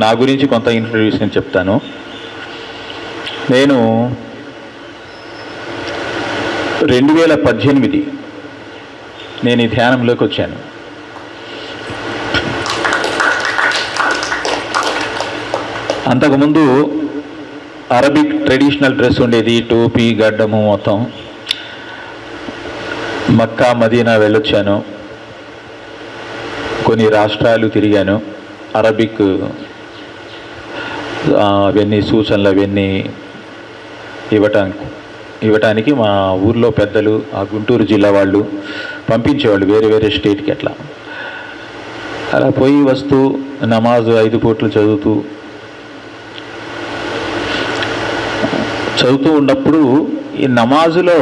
నా గురించి కొంత ఇంట్రడ్యూషన్ చెప్తాను. నేను రెండు వేల పద్దెనిమిది నేను ఈ ధ్యానంలోకి వచ్చాను. అంతకుముందు అరబిక్ ట్రెడిషనల్ డ్రెస్ ఉండేది టోపీ గడ్డము మొత్తం. మక్కా మదీనా వెళ్ళొచ్చాను. కొన్ని రాష్ట్రాలు తిరిగాను. అరబిక్ అవన్నీ సూచనలు అవన్నీ ఇవ్వటానికి ఇవ్వటానికి మా ఊర్లో పెద్దలు ఆ గుంటూరు జిల్లా వాళ్ళు పంపించేవాళ్ళు వేరే వేరే స్టేట్కి అట్లా. అలా పోయి వస్తూ నమాజు ఐదు పూట్లు చదువుతూ చదువుతూ ఉన్నప్పుడు ఈ నమాజులో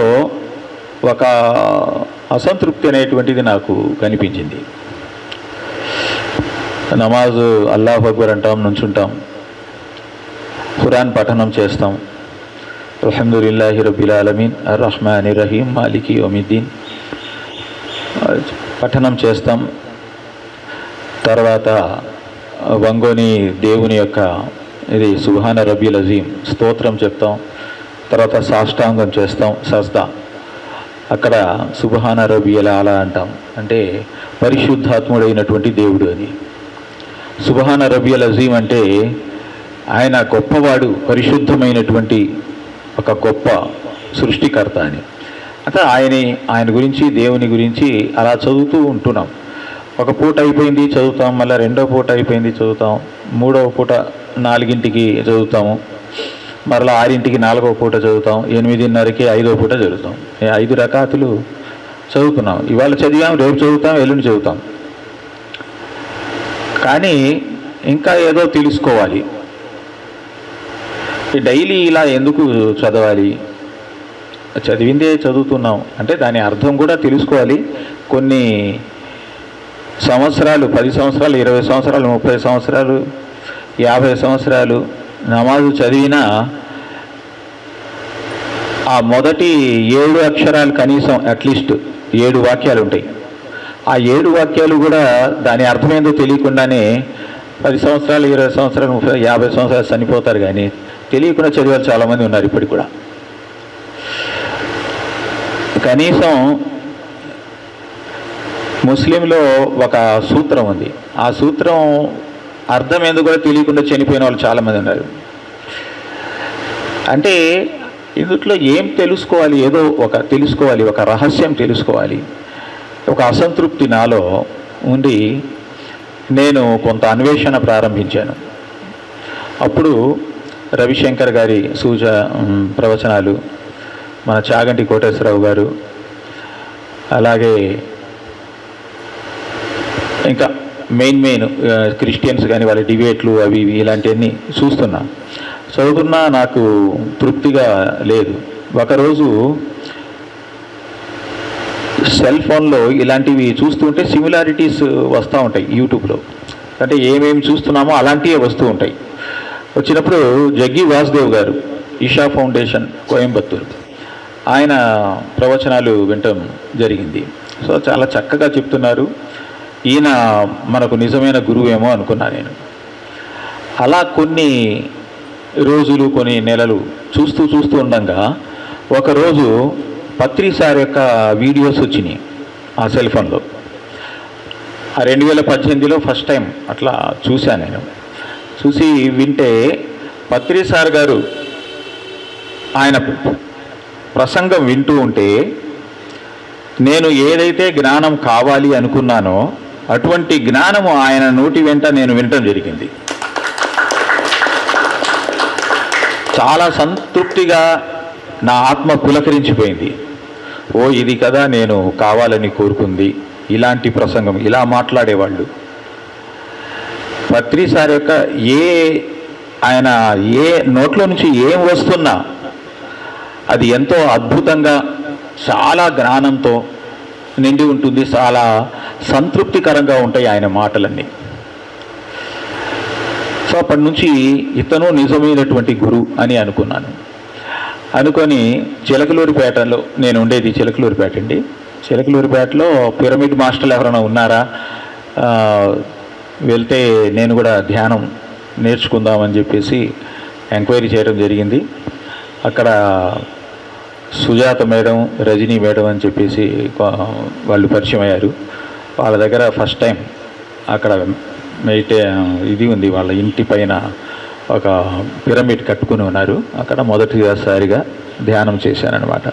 ఒక అసంతృప్తి అనేటువంటిది నాకు కనిపించింది. నమాజు అల్లాహ్ అక్బర్ అంటాం నుంచుంటాం. ఖురాన్ పఠనం చేస్తాం. అల్హమ్దులిల్లాహి రబ్బిల్ ఆలమీన్ అర్ రహమాని రహీం మాలికి ఒమిద్దీన్ పఠనం చేస్తాం. తర్వాత వంగోని దేవుని యొక్క ఇది సుభాన రబీల్ అజీం స్తోత్రం చెప్తాం. తర్వాత సాష్టాంగం చేస్తాం సజ్దా. అక్కడ సుబహాన రబియల అలా అంటాం. అంటే పరిశుద్ధాత్ముడైనటువంటి దేవుడు అది. సుబహాన రబియల్ అజీం అంటే ఆయన గొప్పవాడు పరిశుద్ధమైనటువంటి ఒక గొప్ప సృష్టికర్త అని. అంటే ఆయన ఆయన గురించి దేవుని గురించి అలా చదువుతూ ఉంటున్నాం. ఒక పూట అయిపోయింది చదువుతాం మళ్ళీ రెండో పూట అయిపోయింది చదువుతాం మూడవ పూట నాలుగింటికి చదువుతాము మరలా ఆరింటికి నాలుగవ పూట చదువుతాం ఎనిమిదిన్నరకి ఐదవ పూట చదువుతాం. ఐదు రకాతులు చదువుతున్నాం. ఇవాళ చదివాం రేపు చదువుతాం ఎల్లుండి చదువుతాం. కానీ ఇంకా ఏదో తెలుసుకోవాలి. డైలీ ఇలా ఎందుకు చదవాలి? చదివిందే చదువుతున్నాం. అంటే దాని అర్థం కూడా తెలుసుకోవాలి. కొన్ని సంవత్సరాలు పది సంవత్సరాలు ఇరవై సంవత్సరాలు ముప్పై సంవత్సరాలు యాభై సంవత్సరాలు నమాజు చదివినా ఆ మొదటి ఏడు అక్షరాలు కనీసం అట్లీస్ట్ ఏడు వాక్యాలు ఉంటాయి. ఆ ఏడు వాక్యాలు కూడా దాని అర్థమేందో తెలియకుండానే పది సంవత్సరాలు ఇరవై సంవత్సరాలు ముప్పై యాభై సంవత్సరాలు చనిపోతారు కానీ తెలియకుండా చదివారు చాలామంది ఉన్నారు ఇప్పటికి కూడా. కనీసం ముస్లింలో ఒక సూత్రం ఉంది. ఆ సూత్రం అర్థం ఎందుకు కూడా తెలియకుండా చనిపోయిన వాళ్ళు చాలామంది ఉన్నారు. అంటే ఇందుట్లో ఏం తెలుసుకోవాలి? ఏదో ఒక తెలుసుకోవాలి ఒక రహస్యం తెలుసుకోవాలి. ఒక అసంతృప్తి నాలో ఉండి నేను కొంత అన్వేషణ ప్రారంభించాను. అప్పుడు రవిశంకర్ గారి సూచ ప్రవచనాలు మన చాగంటి కోటేశ్వరరావు గారు అలాగే ఇంకా మెయిన్ మెయిన్ క్రిస్టియన్స్ కానీ వాళ్ళ డిబేట్లు అవి ఇవి ఇలాంటివన్నీ చూస్తున్నా. చదువుతున్నా నాకు తృప్తిగా లేదు. ఒకరోజు సెల్ ఫోన్లో ఇలాంటివి చూస్తుంటే సిమిలారిటీస్ వస్తూ ఉంటాయి యూట్యూబ్లో. అంటే ఏమేమి చూస్తున్నామో అలాంటివే వస్తూ ఉంటాయి. వచ్చినప్పుడు జగ్గి వాసుదేవ్ గారు ఈషా ఫౌండేషన్ కోయంబత్తూరు. ఆయన ప్రవచనాలు వినటం జరిగింది. సో చాలా చక్కగా చెప్తున్నారు. ఈయన మనకు నిజమైన గురువేమో అనుకున్నా నేను. అలా కొన్ని రోజులు కొన్ని నెలలు చూస్తూ చూస్తూ ఉండగా ఒకరోజు పత్రి సార్ యొక్క వీడియోస్ వచ్చినాయి ఆ సెల్ ఫోన్లో. ఆ రెండు వేల పద్దెనిమిదిలో ఫస్ట్ టైం అట్లా చూశాను నేను. చూసి వింటే పత్రి సార్ గారు ఆయన ప్రసంగం వింటూ ఉంటే నేను ఏదైతే జ్ఞానం కావాలి అనుకున్నానో అటువంటి జ్ఞానము ఆయన నోటి వెంట నేను వినటం జరిగింది. చాలా సంతృప్తిగా నా ఆత్మ పులకరించిపోయింది. ఓ ఇది కదా నేను కావాలని కోరుకుంది ఇలాంటి ప్రసంగం ఇలా మాట్లాడేవాళ్ళు. పత్రి సార్ యొక్క ఏ ఆయన ఏ నోట్లో నుంచి ఏం వస్తున్నా అది ఎంతో అద్భుతంగా చాలా జ్ఞానంతో నిండి ఉంటుంది చాలా సంతృప్తికరంగా ఉంటాయి ఆయన మాటలన్నీ. సో అప్పటి నుంచి ఇతను నిజమైనటువంటి గురు అని అనుకున్నాను. అనుకొని చిలకలూరిపేటలో నేను ఉండేది చిలకలూరిపేట అండి. చిలకలూరిపేటలో పిరమిడ్ మాస్టర్లు ఎవరైనా ఉన్నారా? వెళ్తే నేను కూడా ధ్యానం నేర్చుకుందామని చెప్పేసి ఎంక్వైరీ చేయడం జరిగింది. అక్కడ సుజాత మేడం రజనీ మేడం అని చెప్పేసి వాళ్ళు పరిచయం అయ్యారు. వాళ్ళ దగ్గర ఫస్ట్ టైం అక్కడ మెయిటే ఇది ఉంది. వాళ్ళ ఇంటి పైన ఒక పిరమిడ్ కట్టుకుని ఉన్నారు. అక్కడ మొదటిసారిగా ధ్యానం చేశానన్నమాట.